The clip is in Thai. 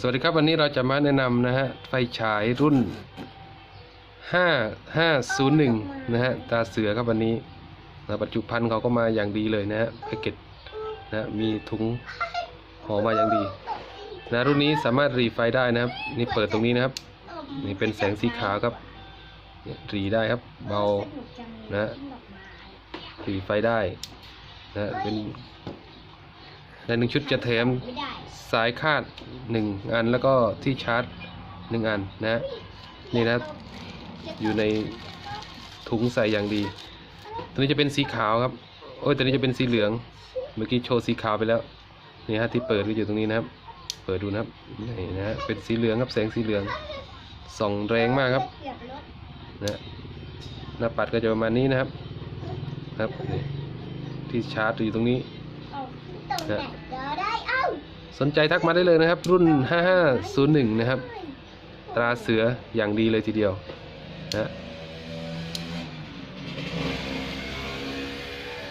สวัสดีครับวันนี้เราจะมาแนะนำนะฮะไฟฉายรุ่น 5501 นะฮะตาเสือครับวันนี้นะปัจจุบันเขาก็มาอย่างดีเลยนะฮะแพ็กเกจนะมีถุงห่อมาอย่างดีนะรุ่นนี้สามารถรีไฟได้นะครับนี่เปิดตรงนี้นะครับนี่เป็นแสงสีขาวครับรีได้ครับเบานะรีไฟได้นะเป็น ในหนึ่งชุดจะแถมสายคาดหนึ่งอันแล้วก็ที่ชาร์จหนึ่งอันนะนี่นะอยู่ในถุงใส่อย่างดี ตัวนี้จะเป็นสีขาวครับ โอ้ยตัวนี้จะเป็นสีเหลือง เมื่อกี้โชว์สีขาวไปแล้ว นี่ฮะที่เปิดก็อยู่ตรงนี้นะครับ เปิดดูนะครับ นี่นะฮะเป็นสีเหลืองครับแสงสีเหลือง ส่องแรงมากครับ นะหน้าปัดก็จะประมาณนี้นะครับ ครับ นี่ที่ชาร์จอยู่ตรงนี้ ตรงไหนเดี๋ยวได้เอ้าสนใจทักมาได้เลยนะครับ รุ่น 5501 นะครับ ตราเสืออย่างดีเลยทีเดียวนะ